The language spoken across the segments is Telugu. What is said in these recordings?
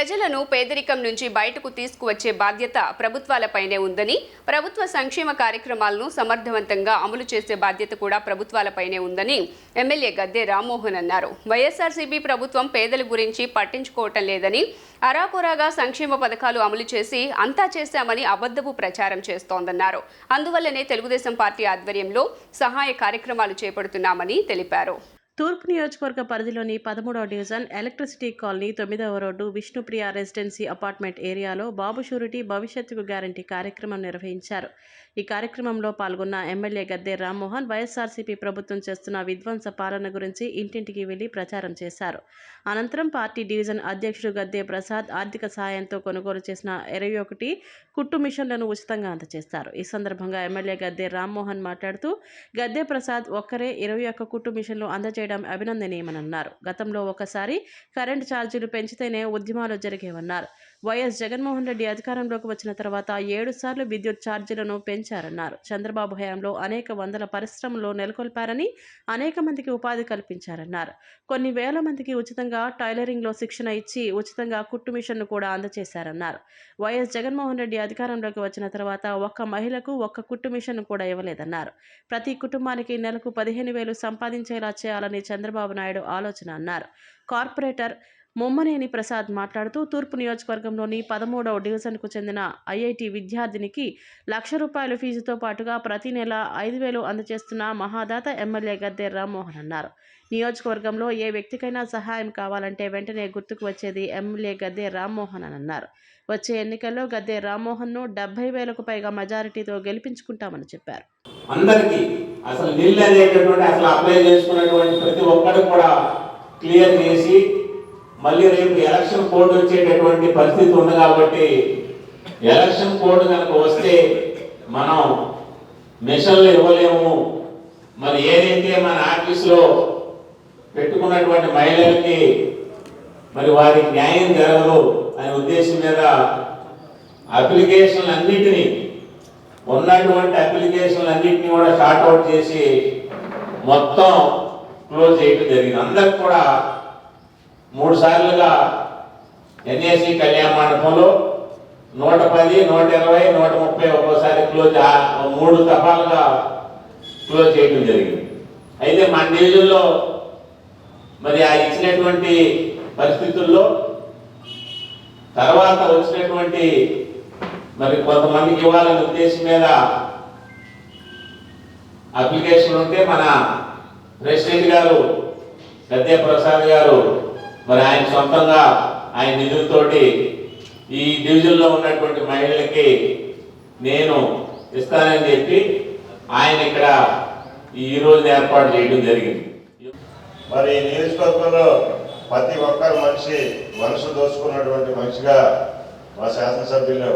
ప్రజలను పేదరికం నుంచి బయటకు తీసుకువచ్చే బాధ్యత ప్రభుత్వాలపైనే ఉందని ప్రభుత్వ సంక్షేమ కార్యక్రమాలను సమర్థవంతంగా అమలు చేసే బాధ్యత కూడా ప్రభుత్వాలపైనే ఉందని ఎమ్మెల్యే గద్దె రామ్మోహన్ అన్నారు. వైఎస్ఆర్సీపీ ప్రభుత్వం పేదల గురించి పట్టించుకోవటం లేదని అరాకొరాగా సంక్షేమ పథకాలు అమలు చేసి అంతా చేశామని అబద్ధపు ప్రచారం చేస్తోందన్నారు. అందువల్లనే తెలుగుదేశం పార్టీ ఆధ్వర్యంలో సహాయ కార్యక్రమాలు చేపడుతున్నామని తెలిపారు. తూర్పు నియోజకవర్గ పరిధిలోని పదమూడవ డివిజన్ ఎలక్ట్రిసిటీ కాలనీ తొమ్మిదవ రోడ్డు విష్ణుప్రియ రెసిడెన్సీ అపార్ట్మెంట్ ఏరియాలో బాబు షూరిటీ భవిష్యత్తుకు గ్యారంటీ కార్యక్రమం నిర్వహించారు. ఈ కార్యక్రమంలో పాల్గొన్న ఎమ్మెల్యే గద్దె రామ్మోహన్ వైఎస్ఆర్సీపీ ప్రభుత్వం చేస్తున్న విధ్వంస పాలన గురించి ఇంటింటికి వెళ్ళి ప్రచారం చేశారు. అనంతరం పార్టీ డివిజన్ అధ్యక్షుడు గద్దె ప్రసాద్ ఆర్థిక సాయంతో కొనుగోలు చేసిన ఇరవై ఒకటి కుట్టు మిషన్లను ఉచితంగా అందజేస్తారు. ఈ సందర్భంగా ఎమ్మెల్యే గద్దె రామ్మోహన్ మాట్లాడుతూ గద్దె ప్రసాద్ ఒక్కరే ఇరవై ఒక్క కుట్టు మిషన్లు అందజేయడం అభినందనీయమన్నారు గతంలో ఒకసారి కరెంటు ఛార్జీలు పెంచితేనే ఉద్యమాలు జరిగేవన్నారు. వైఎస్ జగన్మోహన్ రెడ్డి అధికారంలోకి వచ్చిన తర్వాత ఏడు సార్లు విద్యుత్ ఛార్జీలను పెంచారన్నారు. చంద్రబాబు హయాంలో అనేక వందల పరిశ్రమలు నెలకొల్పారని అనేక మందికి ఉపాధి కల్పించారన్నారు. కొన్ని వేల మందికి ఉచితంగా టైలరింగ్లో శిక్షణ ఇచ్చి ఉచితంగా కుట్టు మిషన్ను కూడా అందజేశారన్నారు వైఎస్ జగన్మోహన్ రెడ్డి అధికారంలోకి వచ్చిన తర్వాత ఒక్క మహిళకు ఒక్క కుట్టు మిషన్ కూడా ఇవ్వలేదన్నారు. ప్రతి కుటుంబానికి నెలకు పదిహేను వేలు సంపాదించేలా చేయాలని చంద్రబాబు నాయుడు ఆలోచన అన్నారు. కార్పొరేటర్ ముమ్మనేని ప్రసాద్ మాట్లాడుతూ తూర్పు నియోజకవర్గంలోని పదమూడవ డివిజన్కు చెందిన ఐఐటి విద్యార్థినికి లక్ష రూపాయల ఫీజుతో పాటుగా ప్రతి నెల ఐదు వేలు అందజేస్తున్న మహాదాత ఎమ్మెల్యే గద్దె రామ్మోహన్ అన్నారు. నియోజకవర్గంలో ఏ వ్యక్తికైనా సహాయం కావాలంటే వెంటనే గుర్తుకు వచ్చేది ఎమ్మెల్యే గద్దె రామ్మోహన్ అని అన్నారు. వచ్చే ఎన్నికల్లో గద్దె రామ్మోహన్ను డెబ్బై వేలకు పైగా మెజారిటీతో గెలిపించుకుంటామని చెప్పారు. అందరికీ అసలు అసలు అప్లై చేసుకున్నటువంటి ప్రతి ఒక్కరు కూడా క్లియర్ చేసి మళ్ళీ రేపు ఎలక్షన్ కోడ్ వచ్చేటటువంటి పరిస్థితి ఉంది కాబట్టి ఎలక్షన్ కోడ్ కనుక వస్తే మనం మిషన్లు ఇవ్వలేము. మరి ఏదైతే మన ఆఫీసులో పెట్టుకున్నటువంటి మహిళలకి మరి వారికి న్యాయం జరగదు అనే ఉద్దేశం మీద అప్లికేషన్లు అన్నిటినీ ఉన్నటువంటి అప్లికేషన్లు అన్నింటినీ కూడా షార్ట్అవుట్ చేసి మొత్తం క్లోజ్ చేయడం జరిగింది. అందరికి కూడా మూడు సార్లుగా ఎన్ఏసి కళ్యాణ మండపంలో నూట పది నూట ఇరవై నూట ముప్పై ఒక్కోసారి క్లోజ్ మూడు దఫాలుగా క్లోజ్ చేయడం జరిగింది. అయితే మన డివిజన్లో మరి ఆ ఇచ్చినటువంటి పరిస్థితుల్లో తర్వాత వచ్చినటువంటి మరి కొంతమందికి ఇవ్వాలనే ఉద్దేశం మీద అప్లికేషన్ ఉంటే మన ప్రెసిడెంట్ గారు పెద్ద ప్రసాద్ గారు మరి ఆయన సొంతంగా ఆయన నిధులతోటి ఈ డివిజన్లో ఉన్నటువంటి మహిళలకి నేను ఇస్తానని చెప్పి ఆయన ఇక్కడ ఈ రోజు ఏర్పాటు చేయడం జరిగింది. మరి ఈ నియోజకవర్గంలో ప్రతి ఒక్కరు మనిషి మనసు దోచుకున్నటువంటి మనిషిగా మా శాసనసభ్యులు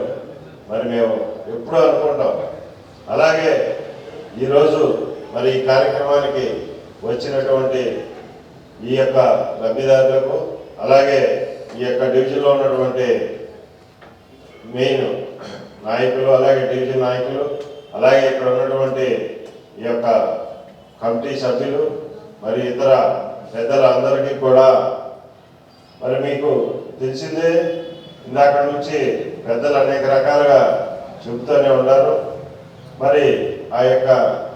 మరి మేము ఎప్పుడూ అనుకుంటాం. అలాగే ఈరోజు మరి ఈ కార్యక్రమానికి వచ్చినటువంటి ఈ యొక్క లబ్ధిదారులకు అలాగే ఈ యొక్క డివిజన్లో ఉన్నటువంటి మెయిన్ నాయకులు అలాగే డివిజన్ నాయకులు అలాగే ఇక్కడ ఉన్నటువంటి ఈ యొక్క కమిటీ సభ్యులు మరి ఇతర పెద్దలందరికీ కూడా మరి మీకు తెలిసిందే ఇందాక నుంచి పెద్దలు అనేక రకాలుగా చెబుతూనే ఉన్నారు. మరి ఆ యొక్క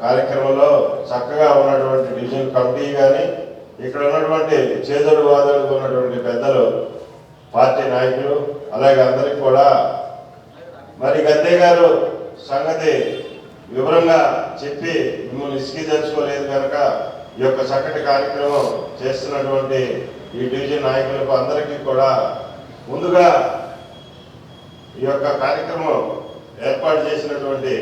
కార్యక్రమంలో చక్కగా ఉన్నటువంటి డివిజన్ కమిటీ కానీ ఇక్కడ ఉన్నటువంటి చేదోడు వాదోడుగా ఉన్నటువంటి పెద్దలు పార్టీ నాయకులు అలాగే అందరికీ కూడా మరి గద్దే గారు సంగతి వివరంగా చెప్పి మిమ్మల్ని ఇసుకి తెచ్చుకోలేదు కనుక ఈ యొక్క చక్కటి కార్యక్రమం చేస్తున్నటువంటి ఈ డివిజన్ నాయకులకు అందరికీ కూడా ముందుగా ఈ యొక్క కార్యక్రమం ఏర్పాటు చేసినటువంటి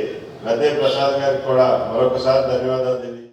గద్దే ప్రసాద్ గారికి కూడా మరొకసారి ధన్యవాదాలు తెలియ